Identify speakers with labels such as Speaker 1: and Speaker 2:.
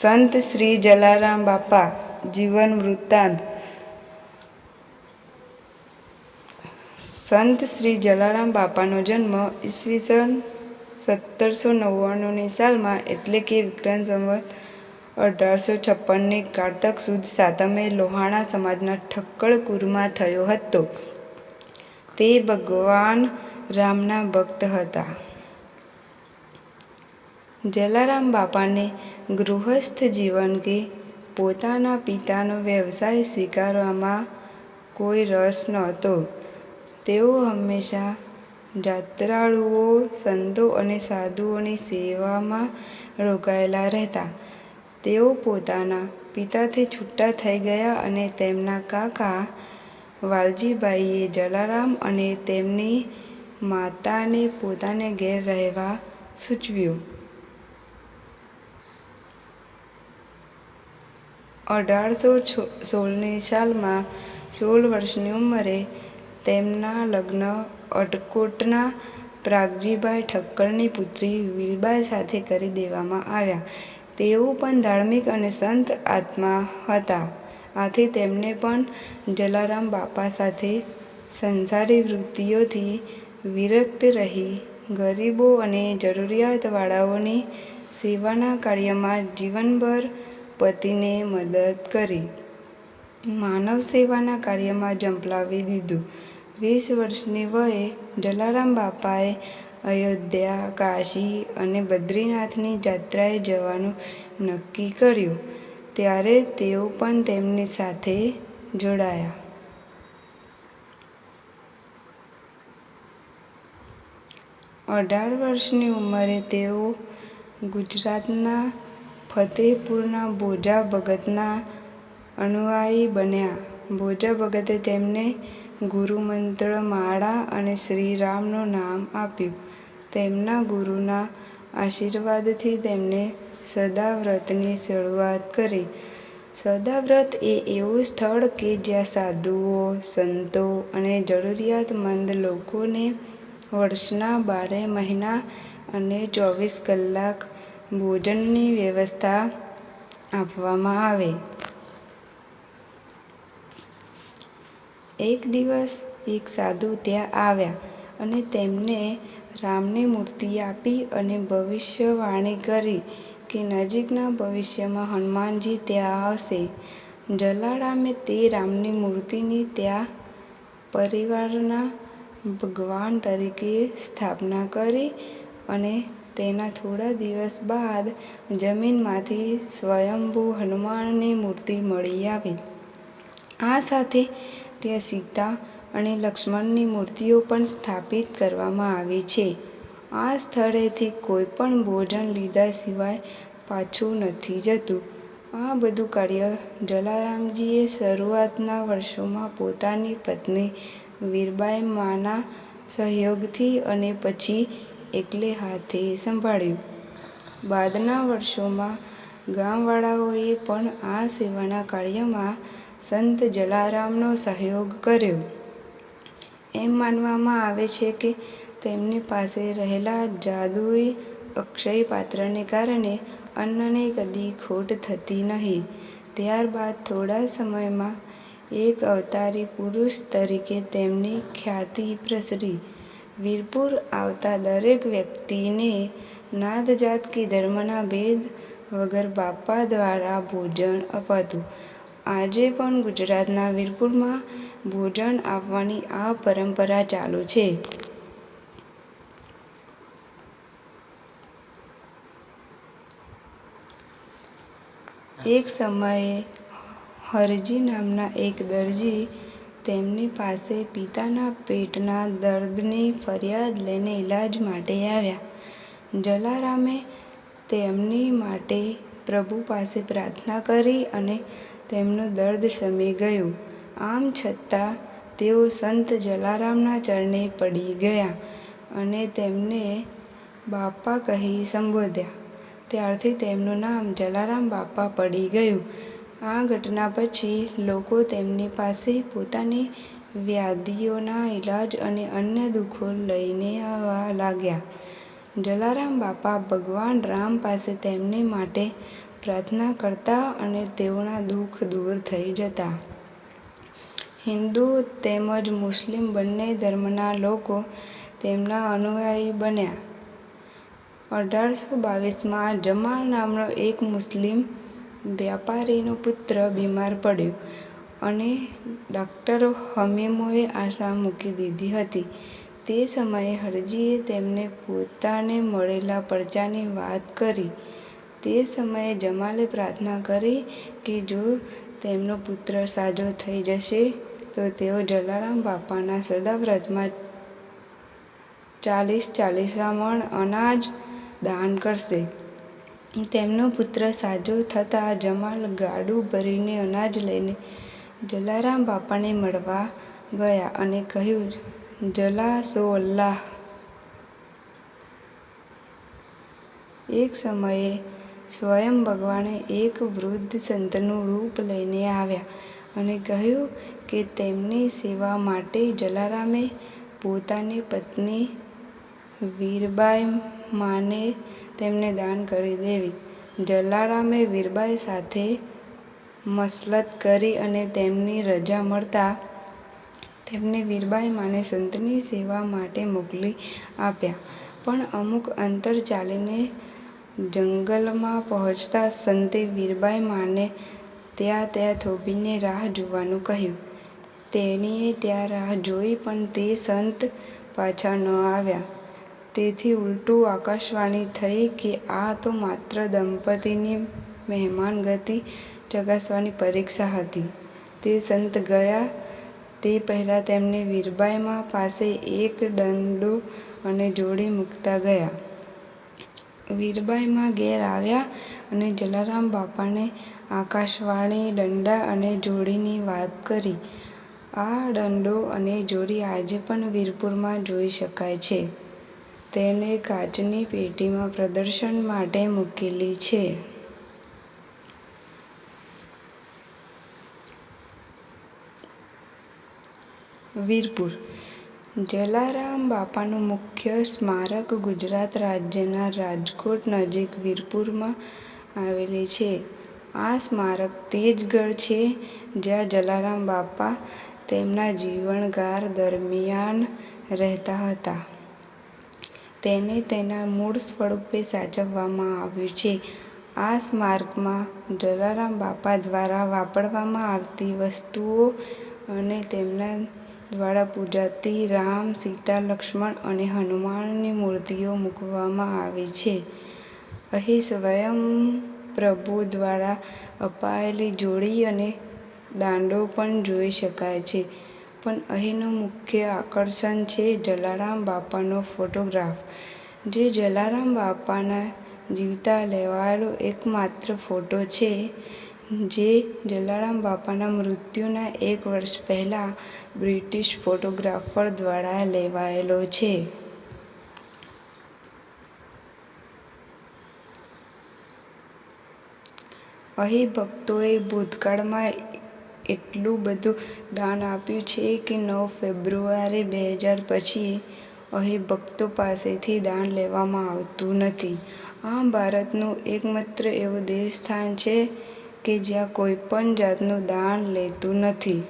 Speaker 1: સંત શ્રી જલારામ બાપા, જીવન વૃત્તાંત. સંત શ્રી જલારામ બાપાનો જન્મ ઈસવીસન સત્તરસો નવ્વાણુંની સાલમાં, એટલે કે વિક્રમ સંવત અઢારસો છપ્પનની કારતક સુદ સાતમે લોહાણા સમાજના ઠક્કરપુરમાં થયો હતો. તે ભગવાન રામના ભક્ત હતા. જલારામ બાપાને ગૃહસ્થ જીવન કે પોતાના પિતાનો વ્યવસાય સ્વીકારવામાં કોઈ રસ નહોતો. તેઓ હંમેશા જાત્રાળુઓ, સંતો અને સાધુઓની સેવામાં રોકાયેલા રહેતા. તેઓ પોતાના પિતાથી છૂટા થઈ ગયા અને તેમના કાકા વાલજીભાઈએ જલારામ અને તેમની માતાને પોતાને ઘેર રહેવા સૂચવ્યું. અઢારસો સોળની સાલમાં સોળ વર્ષની ઉંમરે તેમના લગ્ન અટકોટના પ્રાગજીભાઈ ઠક્કરની પુત્રી વીરબાઈ સાથે કરી દેવામાં આવ્યા. તેઓ પણ ધાર્મિક અને સંત આત્મા હતા. આથી તેમને પણ જલારામ બાપા સાથે સંસારી વૃત્તિઓથી વિરક્ત રહી. ગરીબો અને જરૂરિયાતવાળાઓની સેવાના કાર્યમાં જીવનભર પતિને મદદ કરી. માનવ સેવાના કાર્યમાં ઝંપલાવી દીધું. વીસ વર્ષની વયે જલારામ બાપાએ અયોધ્યા, કાશી અને બદ્રીનાથની જાત્રાએ જવાનું નક્કી કર્યું. ત્યારે તેઓ પણ તેમની સાથે જોડાયા. અઢાર વર્ષની ઉંમરે તેઓ ગુજરાતના ફતેહપુરના ભોજા ભગતના અનુયાયી બન્યા. ભોજા ભગતે તેમને ગુરુમંત્ર માળા અને શ્રીરામનું નામ આપ્યું. તેમના ગુરુના આશીર્વાદથી તેમણે સદાવ્રતની શરૂઆત કરી. સદાવ્રત એ એવું સ્થળ કે જ્યાં સાધુઓ, સંતો અને જરૂરિયાતમંદ લોકોને વર્ષના બારે મહિના અને ચોવીસ કલાક ભોજનની વ્યવસ્થા આપવામાં આવે. એક દિવસ એક સાધુ ત્યાં આવ્યા અને તેમને રામની મૂર્તિ આપી અને ભવિષ્યવાણી કરી કે નજીકના ભવિષ્યમાં હનુમાનજી ત્યાં આવશે. જલારામે તે રામની મૂર્તિની ત્યાં પરિવારના ભગવાન તરીકે સ્થાપના કરી અને તેના થોડા દિવસ બાદ જમીનમાંથી સ્વયંભૂ હનુમાનની મૂર્તિ મળી આવી. આ સાથે ત્યાં સીતા અને લક્ષ્મણની મૂર્તિઓ પણ સ્થાપિત કરવામાં આવી છે. આ સ્થળેથી કોઈ પણ ભોજન લીધા સિવાય પાછું નથી જતું. આ બધું કાર્ય જલારામજીએ શરૂઆતના વર્ષોમાં પોતાની પત્ની વીરબાઈ માના સહયોગથી અને પછી એકલે હાથે સંભાળ્યું. બાદના વર્ષોમાં ગામવાળાઓએ પણ આ સેવાના કાર્યમાં સંત જલારામનો સહયોગ કર્યો. એમ માનવામાં આવે છે કે તેમની પાસે રહેલા જાદુઈ અક્ષય પાત્રને કારણે અન્નને કદી ખોટ થતી નહીં. ત્યારબાદ થોડા સમયમાં એક અવતારી પુરુષ તરીકે તેમની ખ્યાતિ પ્રસરી. વીરપુર આવતા દરેક વ્યક્તિને નાત જાત કે ધર્મના ભેદ વગર બાપા દ્વારા ભોજન અપાતું. આજે પણ ગુજરાતના વીરપુરમાં ભોજન આપવાની આ પરંપરા ચાલુ છે. એક સમયે હરજી નામના એક દરજી તેમની પાસે પિતાના પેટના દર્દની ફરિયાદ લઈને ઈલાજ માટે આવ્યા. જલારામે તેમની માટે પ્રભુ પાસે પ્રાર્થના કરી અને તેમનું દર્દ શમી ગયું. આમ છતાં તેઓ સંત જલારામના ચરણે પડી ગયા અને તેમને બાપા કહી સંબોધ્યા. ત્યારથી તેમનું નામ જલારામ બાપા પડી ગયું. આ ઘટના પછી લોકો તેમની પાસે પોતાની વ્યાધિઓના ઈલાજ અને અન્ય દુઃખો લઈને આવવા લાગ્યા જલારામ બાપા ભગવાન રામ પાસે તેમની માટે પ્રાર્થના કરતા અને તેઓના દુઃખ દૂર થઈ જતા. હિન્દુ તેમજ મુસ્લિમ બંને ધર્મના લોકો તેમના અનુયાયી બન્યા. અઢારસો બાવીસમાં જમાલ નામનો એક મુસ્લિમ વ્યાપારીનો પુત્ર બીમાર પડ્યો અને ડાક્ટર હમીમોએ આશા મૂકી દીધી હતી. તે સમયે હરજીએ તેમને પોતાને મળેલા પરચાની વાત કરી. તે સમયે જમાલે પ્રાર્થના કરી કે જો તેમનો પુત્ર સાજો થઈ જશે, તો તેઓ જલારામ બાપાના સદાવ્રતમાં ચાલીસ ચાલીસ મણ અનાજ દાન કરશે. તેમનો પુત્ર સાજો થતાં જમાલ ગાડું ભરીને અનાજ લઈને જલારામ બાપાને મળવા ગયા અને કહ્યું, "જલા સો અલ્લાહ! એક સમયે સ્વયં ભગવાને એક વૃદ્ધ સંતનું રૂપ લઈને આવ્યા અને કહ્યું કે તેમની સેવા માટે જલારામે પોતાની પત્ની વીરબાઈ માને તેમને દાન કરી દેવી. જલારામે વીરબાઈ સાથે મસલત કરી અને તેમની રજા મળતા તેમને વીરબાઈ માને સંતની સેવા માટે મોકલી આપ્યા. પણ અમુક અંતર ચાલીને જંગલમાં પહોંચતા સંતે વીરબાઈ માને ત્યાં ત્યાં થોભીને રાહ જોવાનું કહ્યું. તેણીએ ત્યાં રાહ જોઈ પણ તે સંત પાછા ન આવ્યા. તેથી ઉલટું આકાશવાણી થઈ કે આ તો માત્ર દંપતીની મહેમાનગતિ ચકાસવાની પરીક્ષા હતી. તે સંત ગયા તે પહેલાં તેમણે વીરબાઈમાં પાસે એક દંડો અને જોડી મૂકતા ગયા. વીરબાઈ મા ઘેર આવ્યા અને જલારામ બાપાને આકાશવાણી, દંડા અને જોડીની વાત કરી. આ દંડો અને જોડી આજે પણ વીરપુરમાં જોઈ શકાય છે. તેને કાચની પેટીમાં પ્રદર્શન માટે મૂકેલી છે. વીરપુર: જલારામ બાપાનું મુખ્ય સ્મારક ગુજરાત રાજ્યના રાજકોટ નજીક વીરપુરમાં આવેલી છે. આ સ્મારક તેજગઢ છે, જ્યાં જલારામ બાપા તેમના જીવનકાળ દરમિયાન રહેતા હતા. તેને તેના મૂળ સ્વરૂપે સાચવવામાં આવ્યું છે. આ સ્મારકમાં જલારામ બાપા દ્વારા વાપરવામાં આવતી વસ્તુઓ અને તેમના દ્વારા પૂજાતી રામ, સીતા, લક્ષ્મણ અને હનુમાનની મૂર્તિઓ મૂકવામાં આવી છે. અહીં સ્વયં પ્રભુ દ્વારા અપાયેલી જોડી અને દાંડો પણ જોઈ શકાય છે. પણ અહીંનું મુખ્ય આકર્ષણ છે જલારામ બાપાનો ફોટોગ્રાફ, જે જલારામ બાપાના જીવતા લેવાયેલો એકમાત્ર ફોટો છે, જે જલારામ બાપાના મૃત્યુના એક વર્ષ પહેલાં બ્રિટિશ ફોટોગ્રાફર દ્વારા લેવાયેલો છે. અહીં ભક્તોએ ભૂતકાળમાં એટલું બધું દાન આપ્યું છે કે નવ ફેબ્રુઆરી બે હજાર પછી અહીં ભક્તો પાસેથી દાન લેવામાં આવતું નથી. આ ભારતનું એકમાત્ર એવું દેવસ્થાન છે કે જ્યાં કોઈ પણ જાતનું દાન લેતું નથી.